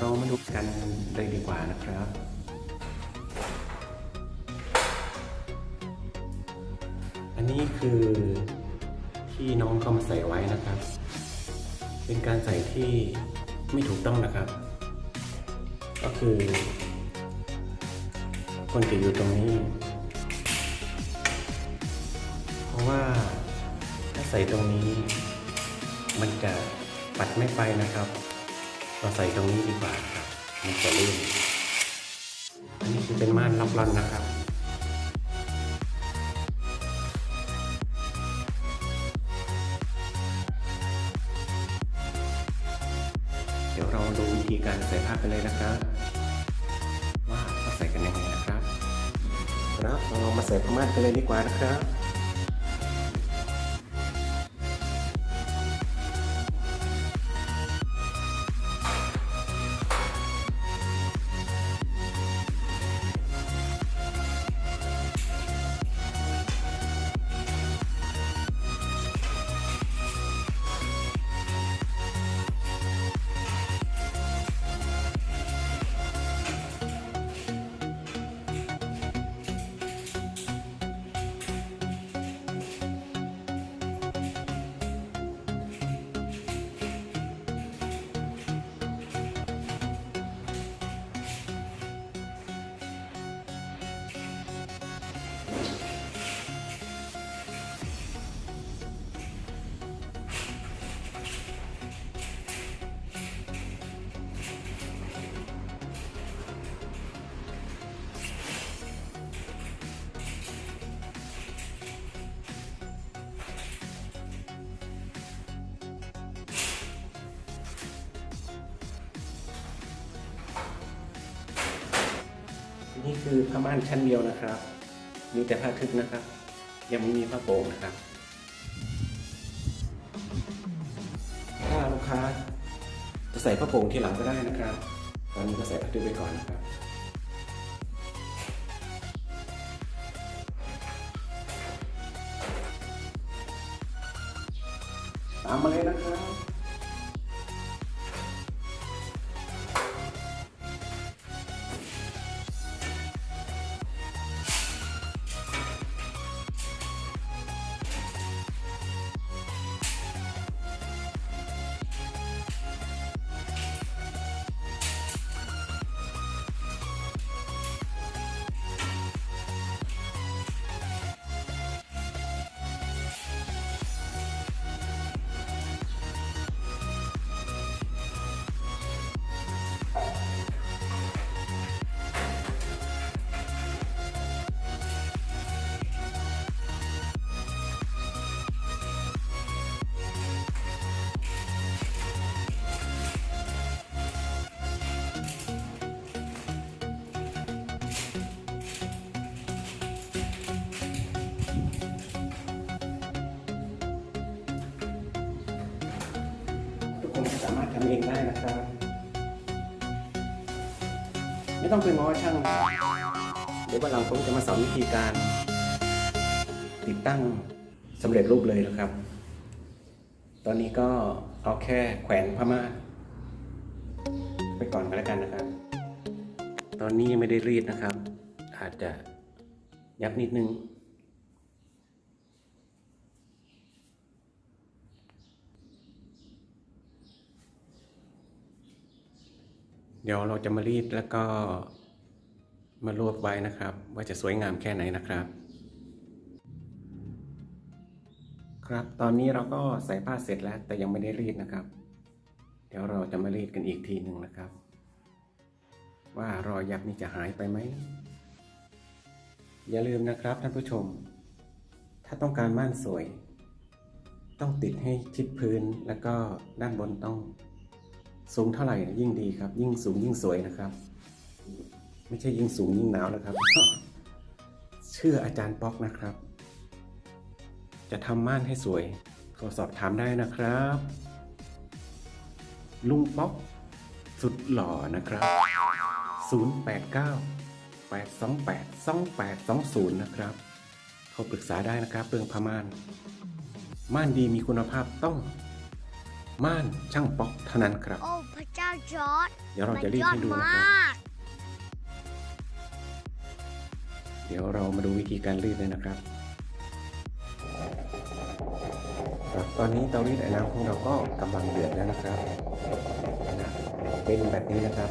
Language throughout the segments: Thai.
เรามาดูกันเลยดีกว่านะครับ อันนี้คือที่น้องเขามาใส่ไว้นะครับ เป็นการใส่ที่ไม่ถูกต้องนะครับ ก็คือคนจะอยู่ตรงนี้ เพราะว่าถ้าใส่ตรงนี้ มันจะปัดไม่ไปนะครับ เราใส่ตรงนี้ดีกว่าครับมันจะลื่นอันนี้คือเป็นม่านล็อกลอนนะครับเดี๋ยวเราดูวิธีการใส่ผ้ากันเลยนะครับ ว่าเขาใส่กันยังไงนะครับ ครับเราลองมาใส่ผ้าม่านกันเลยดีกว่านะครับ คือผ้าม่านชั้นเดียวนะครับ มีแต่ผ้าทึบนะครับ ยังไม่มีผ้าโป่งนะครับ ถ้าลูกค้าจะใส่ผ้าโป่งทีหลังก็ได้นะครับ ตอนนี้ก็ใส่ผ้าทึบไปก่อนนะครับตามมาเลย สามารถทำเองได้นะครับ ไม่ต้องไปง้อช่าง เดี๋ยววันหลังผมจะมาสอนวิธีการ ติดตั้งสำเร็จรูปเลยนะครับ ตอนนี้ก็เอาแค่แขวนผ้าม่าไปก่อนก็แล้วกันนะครับ ตอนนี้ยังไม่ได้รีดนะครับ อาจจะยับนิดนึง เดี๋ยวเราจะมารีดแล้วก็มารวบไว้นะครับ ว่าจะสวยงามแค่ไหนนะครับ ครับตอนนี้เราก็ใส่ผ้าเสร็จแล้วแต่ยังไม่ได้รีดนะครับ เดี๋ยวเราจะมารีดกันอีกทีหนึ่งนะครับ ว่ารอยยับนี่จะหายไปไหมอย่าลืมนะครับท่านผู้ชม ถ้าต้องการม่านสวย ต้องติดให้ชิดพื้นแล้วก็ด้านบนต้อง สูงเท่าไหร่ยิ่งดีครับ ยิ่งสูงยิ่งสวยนะครับ ไม่ใช่ยิ่งสูงยิ่งหนาวนะครับ เชื่ออาจารย์ป๊อกนะครับ จะทำม่านให้สวยโทรสอบถามได้นะครับ ลุงป๊อก สุดหล่อนะครับ 089 828 2820 นะครับโทรปรึกษาได้นะครับเรื่องผ้าม่าน ม่านดีมีคุณภาพต้อง ม่านช่างป๊อกเท่านั้นครับ โอ้พระเจ้าจอร์ดเดี๋ยวเราจะรีดให้ดูมันยอนะครับมากเดี๋ยวเรามาดูวิธีการรีดเลยนะครับครับตอนนี้เตารีดไอ้น้ำของเราก็กำลังเดือดแล้วนะครับนะเป็นแบบนี้นะครับ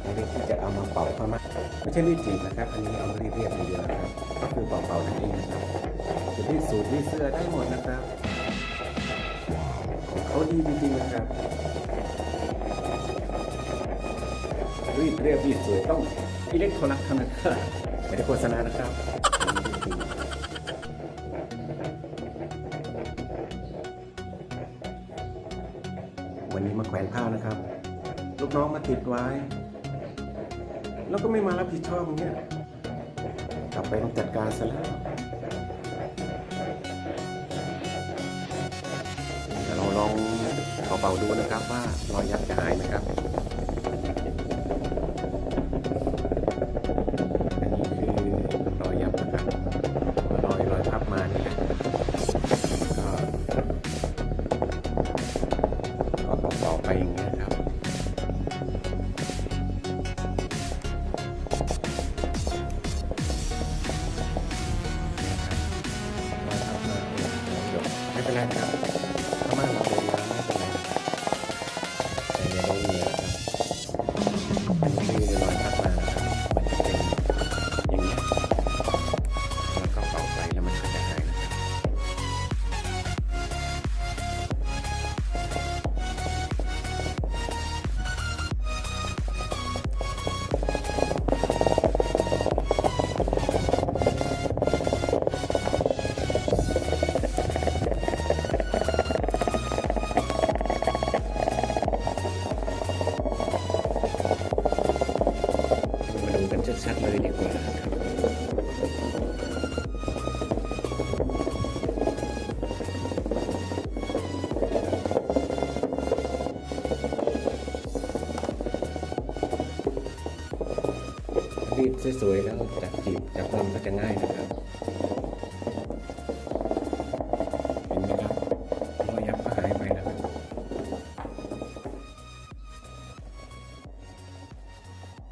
เรารีดที่จะเอามาเป่าผ้าม่านไม่ใช่รีดจีบนะครับ อันนี้เอามารีดเรียบอย่างเดียวนะครับ ก็คือเป่าๆนั่นเองนะครับจะรีดสูทรีดเสื้อได้หมดนะครับของ เขาดีจริงๆนะครับรีดเรียบรีดสวยต้องอิเล็กโทรลักเท่านั้นครับไม่ได้โฆษณานะครับวันนี้มาแขวนผ้านะครับ ลูกน้องมาติดไว้ แล้วก็ไม่มารับผิดชอบอย่างเนี่ยกลับไปต้องจัดการซะแล้ว เป่าดูนะครับว่ารอยยับจะหายไหมครับ รีดสวยๆแล้วจับจีบจับลำก็จะง่ายนะครับเห็นไหมครับรอยยับก็หายไปแล้วครับ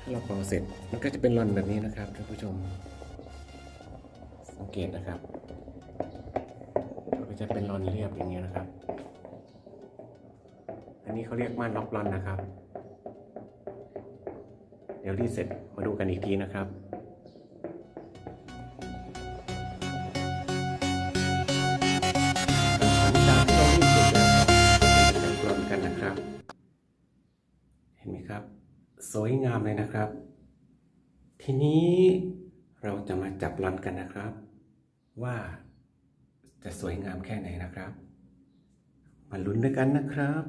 ถ้าเราเป่าเสร็จมันก็จะเป็นรอนแบบนี้นะครับท่านผู้ชม สังเกตนะครับมันก็จะเป็นรอนเรียบอย่างเงี้นะครับ อันนี้เขาเรียกม่านล็อกรอนนะครับ เดี๋ยวรีดเสร็จมาดูกันอีกทีนะครับหลังจากที่เรารีดเสร็จแล้วก็เป็นการกลอนกันนะครับเห็นไหมครับ สวยงามเลยนะครับ ทีนี้เราจะมาจับรอนกันนะครับ ว่าจะสวยงามแค่ไหนนะครับ มาลุ้นด้วยกันนะครับ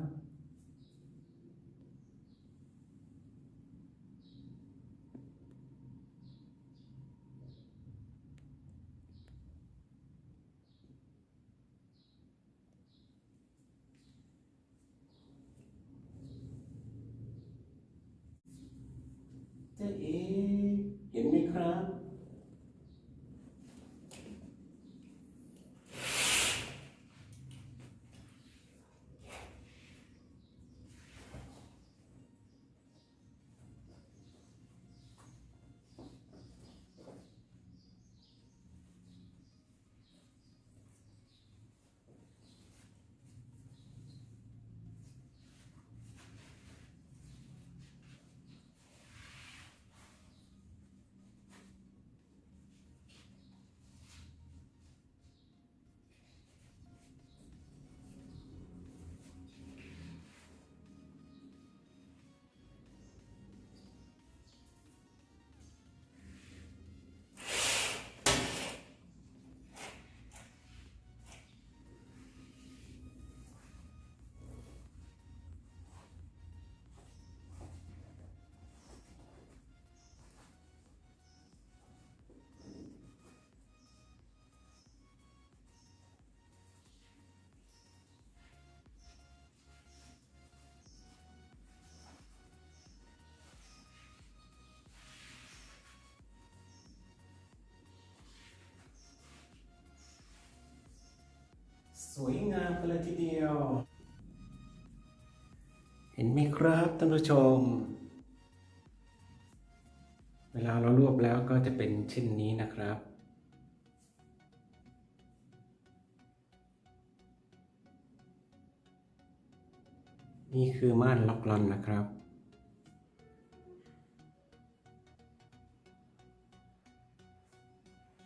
สวยงามกันเลยทีเดียว เห็นไหมครับท่านผู้ชม เวลาเรารวบแล้วก็จะเป็นเช่นนี้นะครับนี่คือม่านล็อกลอนนะครับ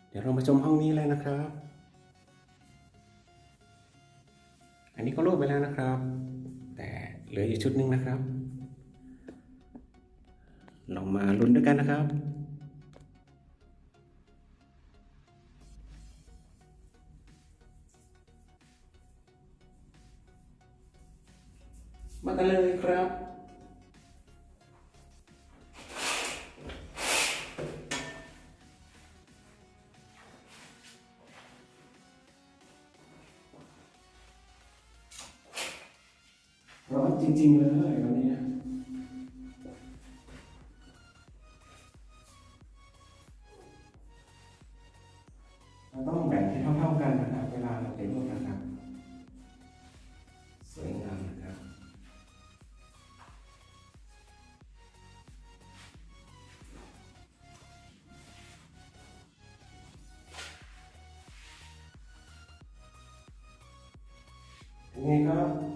เดี๋ยวเรามาชมห้องนี้เลยนะครับ อันนี้ก็รูปไปแล้วนะครับ แต่เหลืออยู่ชุดหนึ่งนะครับลองมาลุ้นด้วยกันนะครับ มากันเลยครับ ร้อนจริง ๆ เลยวันนี้เราต้องแบ่งให้เท่าๆกันนะครับ เวลาเราเต็มรูปนะครับ สวยงามนะครับเป็นไงครับ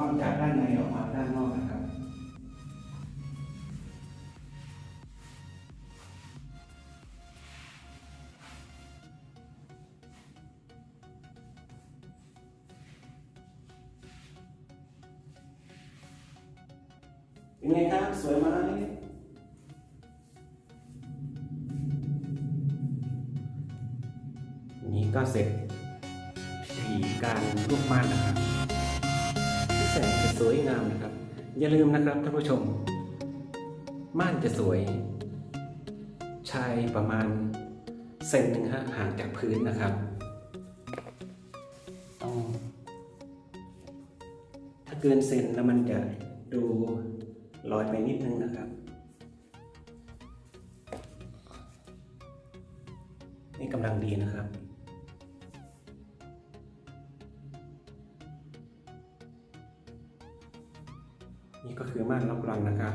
อ้อมจากด้านในออกมาด้านนอกนะครับเป็นไงครับ สวยไหมนี่ก็เสร็จพิธีการลูกม่านนะครับ แสนจะสวยงามนะครับ อย่าลืมนะครับท่านผู้ชม ม่านจะสวย ชายประมาณเซนหนึ่งฮะห่างจากพื้นนะครับต้องถ้าเกินเซนแล้วมันจะดูลอยไปนิดนึงนะครับ นี่กำลังดีนะครับ นี่ก็คือม่านรับรังนะครับ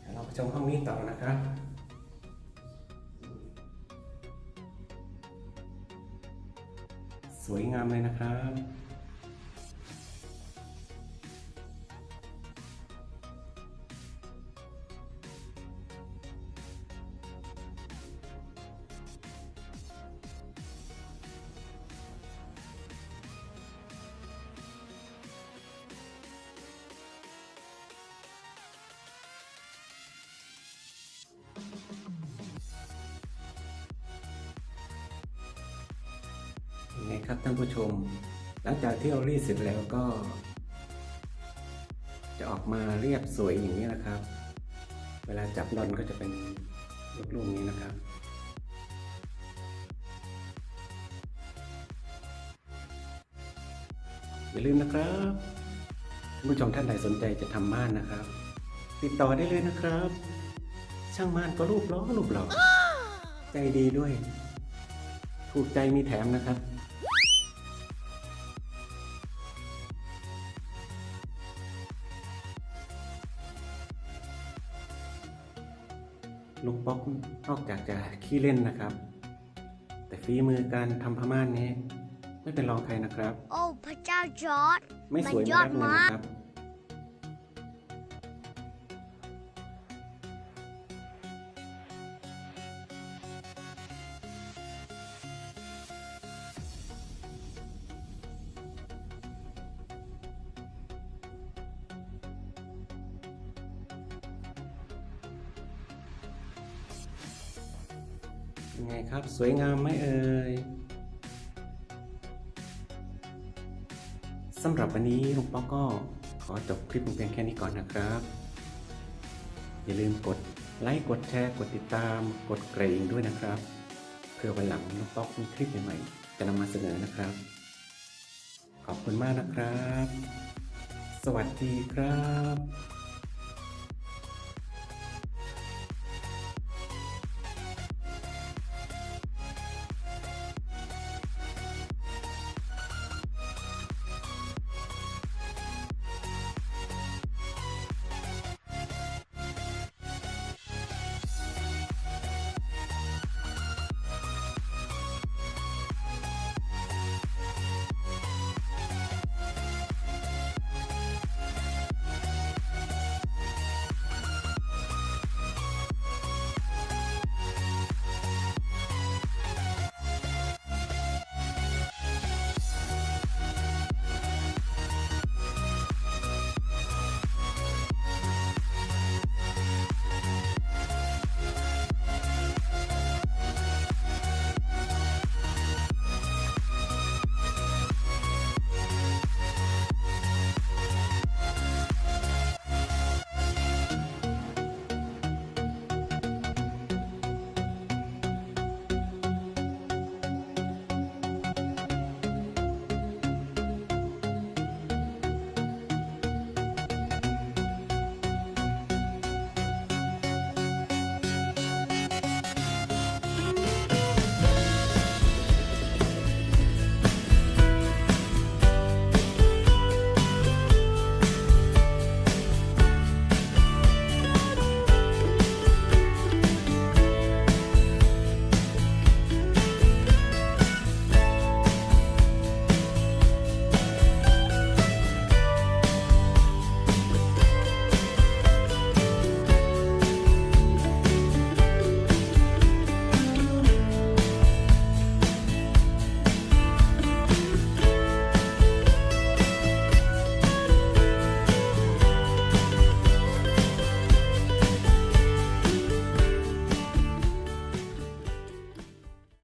เดี๋ยวเราไปชมห้องนี้ต่อนะครับสวยงามเลยนะครับ ครับท่านผู้ชม หลังจากที่เรารีดเสร็จแล้วก็ จะออกมาเรียบสวยอย่างนี้นะครับ เวลาจับนอนก็จะเป็นลูกๆนี้นะครับอย่าลืมนะครับท่านผู้ชมท่านใดสนใจจะทำม่านนะครับ ติดต่อได้เลยนะครับ ช่างม่านก็รูปล้อรูปหล่อใจดีด้วย ถูกใจมีแถมนะครับ ป๊อกนอกจากจะขี้เล่นนะครับ แต่ฝีมือการทำพม่านนี้ ไม่เป็นรองใครนะครับ โอ้ พระเจ้าจอร์ดไม่สวยมันยไม่อรัดบเงินมากนะครับ ยังไงครับ สวยงามไหมเอ่ยสำหรับวันนี้ลุงป๊อกก็ขอจบคลิปลงเพียงแค่นี้ก่อนนะครับ อย่าลืมกดไลค์กดแชร์กดติดตาม กดกระดิ่งด้วยนะครับ เพื่อวันหลังลุงป๊อกมีคลิปใหม่ๆจะนำมาเสนอนะครับ ขอบคุณมากนะครับ สวัสดีครับ